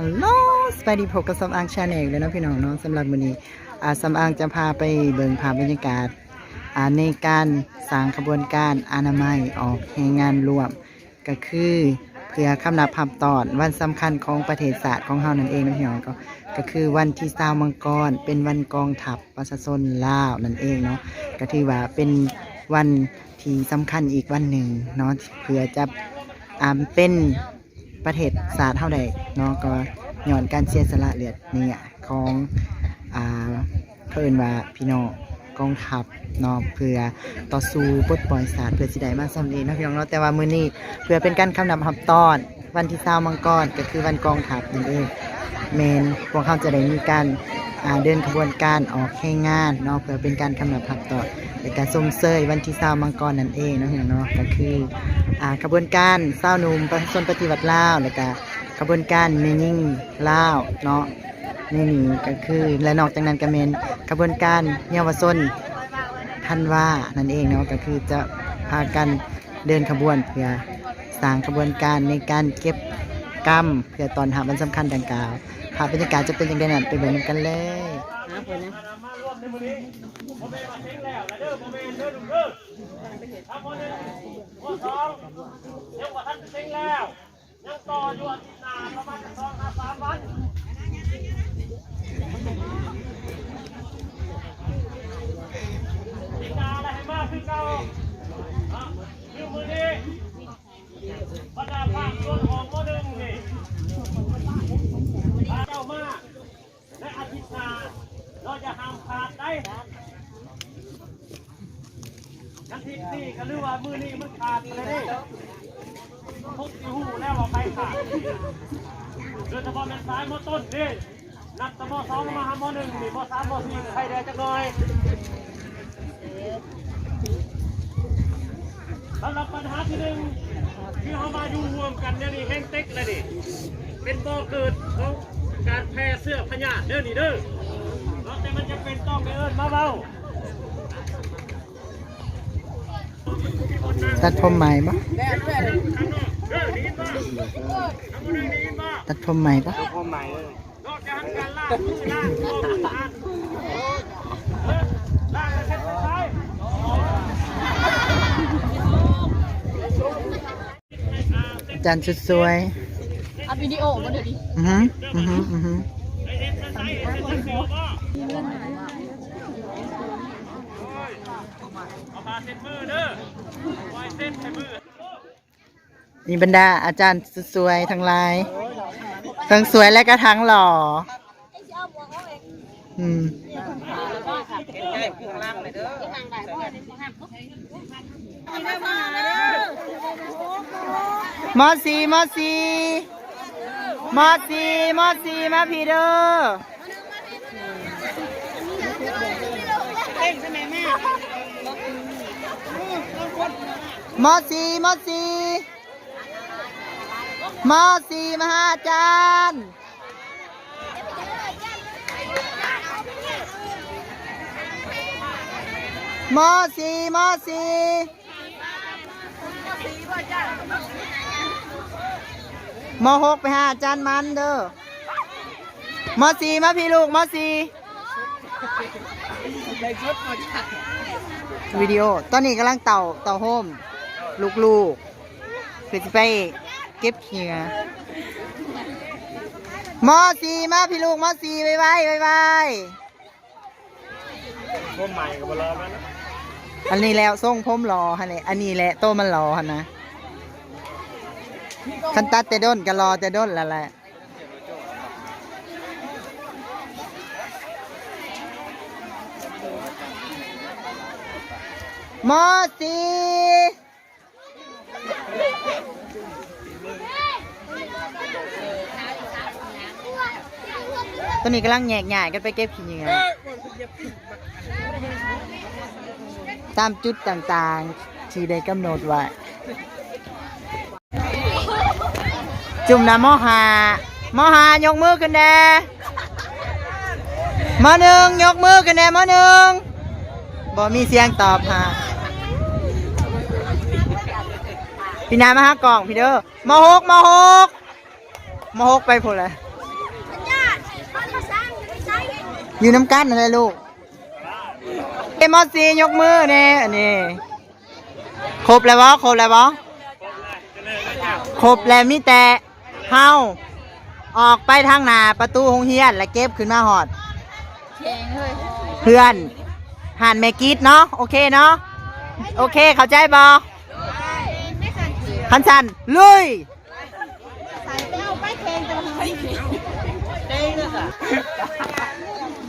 ฮัลโหลสวัสดีพบกับสำอางชาแนลเลยเนะพี่น้องเนาะสำหรับวันนี้อาสำอางจะพาไปเบิ่งภาพบรรยากาศอ่าในการสร้างขบวนการอนามัยออกแห่งงานรวม ก็คือเพื่อคำนับภาพตอนวันสำคัญของประเทศศาสตร์ของเฮานั่นเองนะพี่น้องก็ก็คือวันที่สาวมังกร เป็นวันกองทัพประชาชนลาวนั่นเองเนาะก็ถือว่าเป็นวันที่สำคัญอีกวันหนึ่งเนาะเพื่อจะอ่าเป็น ประเทศศาสตร์เท่าใดเนาะก็ย้อนการเสียสละเลือดเนี่ยของอ่าเพื่อนว่าพี่น้องกองทัพเนาะเพื่อต่อสู้ปลดปล่อยศาสตร์เพื่อสิได้มาซ่มเร็จนะพี่น้องเนาะแต่ว่ามื้อนี้เพื่อเป็นการคำนำหับตอน วันที่20มังกรก็คือวันกองทัพนั่นเองเมนพวกเขาจะได้มีการ เดินขบวนการออกแข่งงานเนาะเพื่อเป็นการคำนำหับตอในการสมเสยวันที่20มังกรนั่นเองเนาะเนาะก็คืออากระบวนการเศร้าหนุ่มประชาชนปฏิวัติลาวแล้วก็กระบวนการเมนิ่งลาวเนาะนี่นี่ก็คือและนอกจากนั้นก็เป็นกระบวนการเยาวชนทันว่านั่นเองเนาะก็คือจะพากันเดินขบวนเพื่อสร้างขบวนการในการเก็บกรรมเพื่อตอนหาวันสำคัญดังกล่าว ภาพบรรยากาศจะเป็นอย่างไรนั้นไปเบิ่งกันเป็นะเลยังต่ออยู่อาทิตย์หน้าประมาณสองสามวันกนาอะไรให้มากขึ้นเก่าอะคือมือนี้บรรดาภาคส่วนของโมหนึ่งนี่พาเจ้ามา และอาทิตย์หน้าเราจะห้ามขาดได้นันทีนี่ก็เรียกว่ามือนี่มันขาดเลยนี่ทุกที่หูแล้วว่าไปขาดโดยเฉพาะเป็นสายมอต้นนี่นับแตมอสองมาหามอหนึ่งนี่มอสามมอสี่ใครแดงจักหน่อยสำหรับปัญหาที่หนึ่งที่เขามาอยู่รวมกันเนี่ยนี่แห้งเต็กเลยนี่เป็นบ่อเกิดเของ การแพร่เสื้อพญาเด้อนี่เด้อเนาะแต่มันจะเป็นต้องไปเอิญมาเบาตัดผมใหม่ปะข้างนอกเด้อได้ยินบ่ทั้งหมดได้ยินบ่ตัดผมใหม่ปะนอกจากการลากมือลากตัวมือลากเออลากแล้วเช็ดซ้ายอาจารย์สุดสวยอัด วิดีโอมาเดี๋ยวดิอือหืออือหืออือหือไอ้เห็นซ้ายเห็นซ้ายเสียวบ่เอามาเซ็นมือเด้อไว้เซ็นใส่มือนี่บรรดาอาจารย์สวยๆทั้งหลายทั้งสวยและก็ทั้งหล่อ อืมมอสีมอสี มอสีมอสีมาพี่เด้อมอสีมอสีมอสีมหาอาจารย์มอสีมอสีม หกไปหาอาจารย์มันเด้อมอสีมาพี่ลูกมอสีวิดีโอ ตอนนี้กำลังเต่าเต่าโฮมลูกๆเพื่อจะไปเก็บเหียมอสีมาพี่ลูกมอสีไว้ไว้ไว้ไว้พวกใหม่กับบอลมันอันนี้แล้วส่งผมรอฮะเนี่ยอันนี้แหละโตมันรอฮะนะ คันตัดแต่ด้นก็รอแต่ด้นแล้วแหละมอสีตอนนี้กำลังแยกหย่ายกันไปเก็บขี้เหงื่อตามจุดต่างๆ ที่ได้กำหนดไว้ จุ่มน้ำมอหามอหายกมือขึ้นแน่มอหนึ่งยกมือขึ้นแน่มอหนึ่งบ่มีเสียงตอบฮะพี่นามาหากล่องพี่เด้อมอหกมอหกมอหกไปพุ่นเลยอยู่น้ำกันอะไรลูกเอมอซียกมือเนี่ยนี่ครบแล้วบ่ครบแล้วบ่ครบแล้วมีแต่ เฮาออกไปทางหน้าประตูโรงเรียน แล้วเก็บขึ้นมาหอด แข็งเลยเพื่อนหันเมกิดเนาะโอเคเนาะโอเคเข้าใจบ่คันสันลุย ใส่เต้าไปแข็งจะมาให้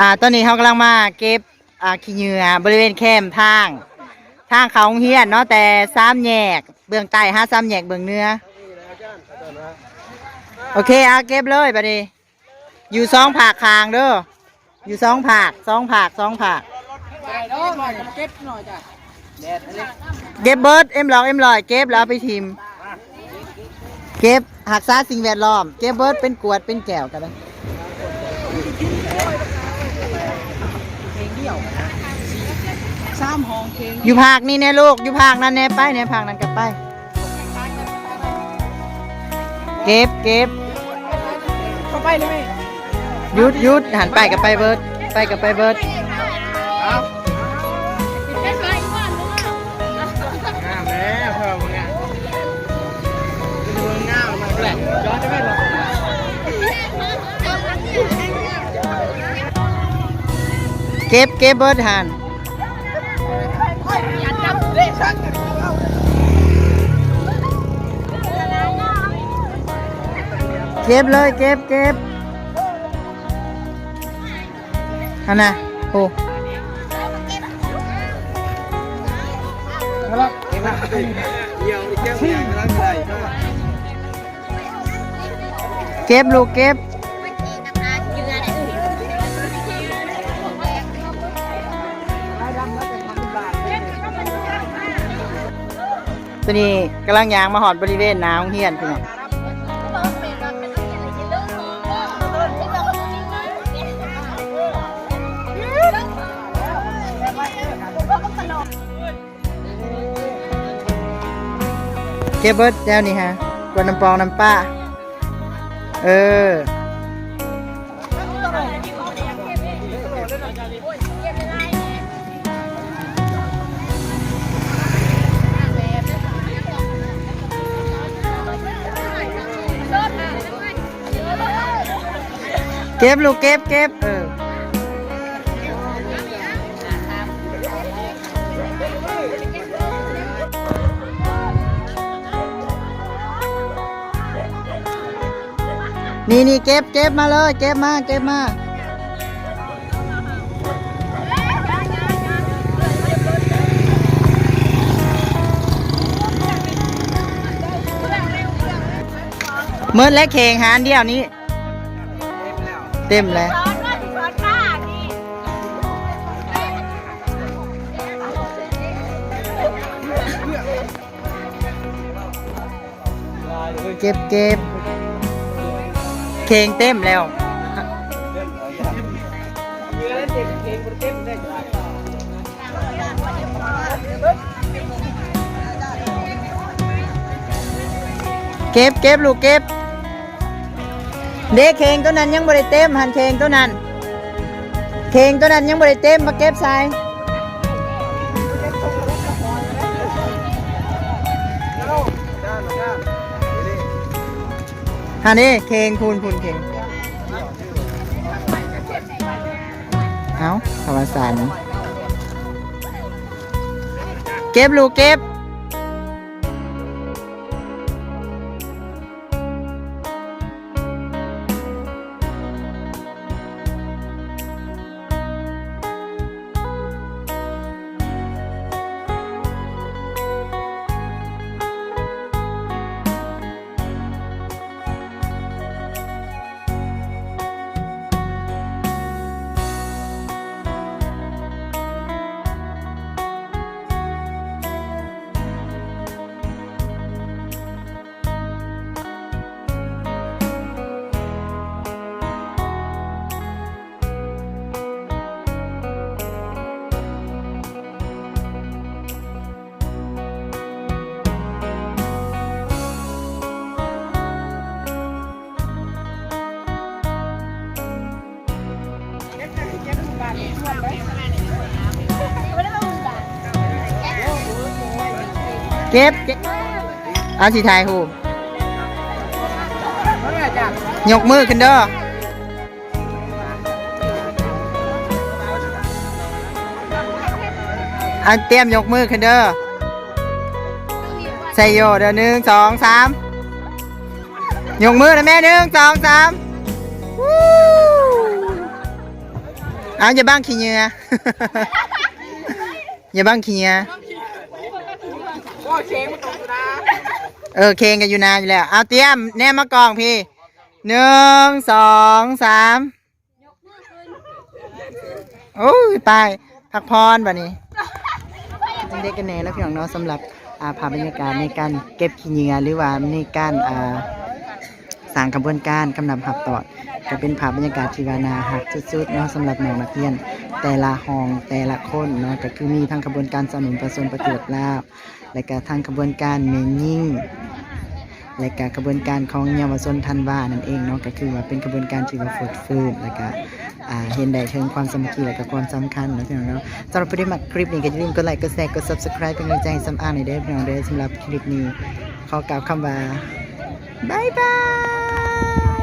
อ่าตอนนี้เขากำลังมาเก็บอ่าขี้เหงื่อบริเวณแคมทาง ทางเขาโรงเฮียนเนาะแต่สามแยก เบื้องใต้ห้าสามแยกเบื้องเหนื้อ โอเคเอาเก็บเลยบัดนี้ อยู่สองผากคางเด้อ อยู่สองผากสองผากสองผากเก็บเบิร์ดเอ็มหลอกเอ็มลอยเก็บแล้วเอาไปทิม เก็บหักษาสิ่งแวดล้อม เก็บเบิร์ดเป็นกวดเป็นแก้วกันเลยอยู่ภาคนี่เนี่ยลูกอยู่ภาคนั้นเนี่ยไปเนี่ยภาคนั้นก็ไป เก็บเก็บ เข้าไปเลยยุดยุดหันไปกับไปเบิร์ดไปกับไปเบิร์ดแค่ใส่ก่อนรู้ว่าเก็บเก็บเบิร์ดหัน เก็บเลยเก็บเก็บอันน่ะโอ้เก็บลูกเก็บตัวนี้กำลังยางมาหอดบริเวณนาโรงเฮียนพี่น้อง ก็บเบิร์ดแล้วนี่ฮะกวนน้ำปองน้ำป้า เออเก็บลูกเก็บเก็บเออ นี่นี่เก็บเก็บมาเลยเก็บมาเก็บมาเมื่อและเข่งหารเดียวนี้ เต็มแล้วเก็บเก็บ เข่งเต็มแล้ว เก็บเก็บลูกเก็บ เด็กเข่งตัวนั้นยังบริเต็มหันเข่งตัวนั้นเข่งตัวนั้นยังบริเต็มมาเก็บใส่ ฮันนี่เคงพูนพูนเคงเอาขวสารเก็บลูกเก็บ เก็บเก็บเอาสิถ่ายหูปยกมือขึ้นเด้ออันเตรียมยกมือขึ้นเด้อใส่โยเด้อหนึ่งสองสามยกมือนะแม่หนึ่งสองสามวู้เอาอย่าบ้างขี้เงื่ออย่าบ้างขี้เหงื่อเออเคงกันอยู่นานอยู่แล้ว เอาเตรียมแนมมากองพี่หนึ่งสองสามโอ้ยไปพักพรบัดนี้จังเด็กกันแน่แล้วพี่น้องเนาะสำหรับอ่าภาพบรรยากาศในการเก็บขี้เหงื่อหรือว่าในการอ่า สร้างกระบวนการกำนับหับต่อก็เป็นภาพบรรยากาศที่วานาหักสุดๆเนาะสำหรับน้องนักเรียน แต่ละห้องแต่ละคนเนาะก็คือมีทั้งกระบวนการสนุนประสมประโยชน์ลาบ และก็ทั้งกระบวนการเมนยิ่งและก็กระบวนการของเยาวชนทันว่านั่นเองเนาะก็คือว่าเป็นกระบวนการที่ว่าฝึกฟื้นแล้วก็เห็นได้ถึงความสมัคคีและก็ความสำคัญนะพี่น้องเนาะสำหรับผู้ที่มาคลิปนี้ก็อย่าลืมกดไลค์กดแชร์กด subscribe เป็นกำลังใจให้สำอางในเด้อพี่น้องเด้อสำหรับคลิปนี้ขอกล่าวคำว่าบายบาย Bye.